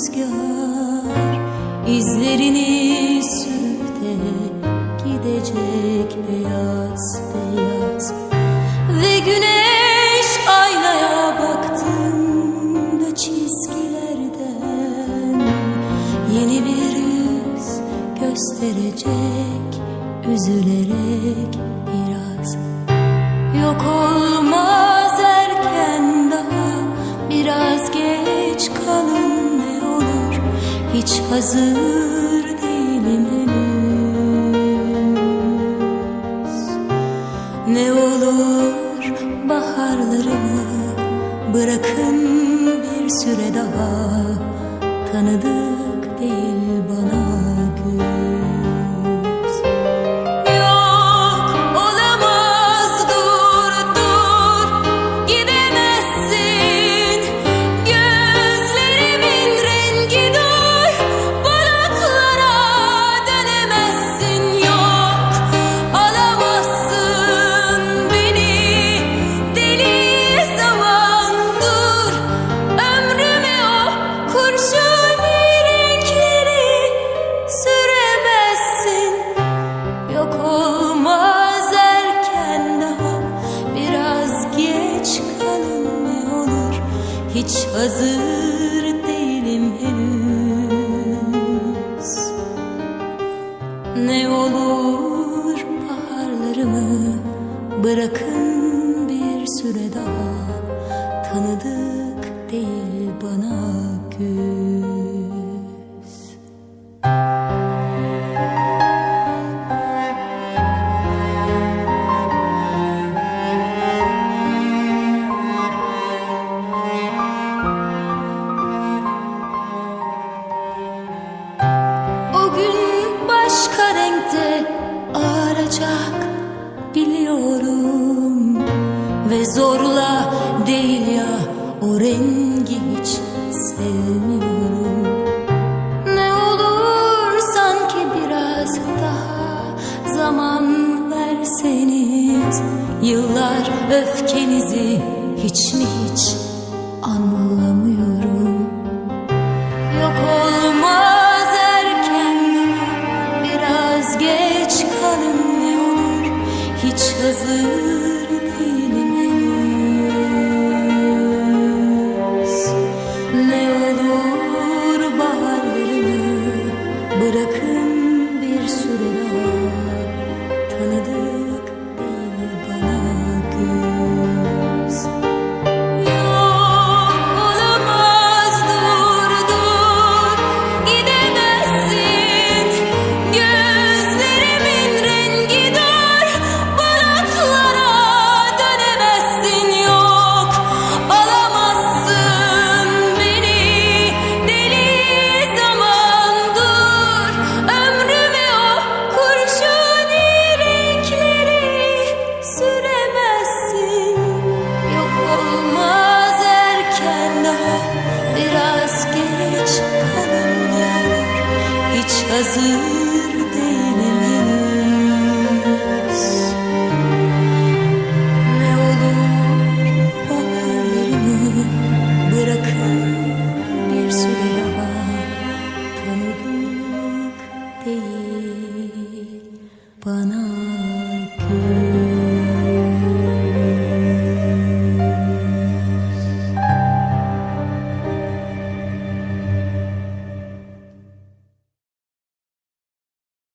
rüzgar izlerini sürüp de gidecek beyaz beyaz. Ve güneş aynaya baktığında çizgilerden Yeni bir yüz gösterecek üzülerek biraz. Yok olmaz erken daha biraz geç kalın hiç hazır değilim henüz. Ne olur baharlarımı bırakın bir süre daha tanıdık olur. Hiç hazır değilim henüz. Ne olur baharlarımı Bırakın bir süre daha. Tanıdık değil bana güz ağaracak biliyorum. Ve zorla değil ya o rengi hiç sevmiyorum. Ne olur sanki biraz daha zaman verseniz. Yıllar öfkenizi hiç mi hiç anlamıyorum hazır değilim Ne olur baharlarımı bırakın. Bir süre daha Tanıdık değil bana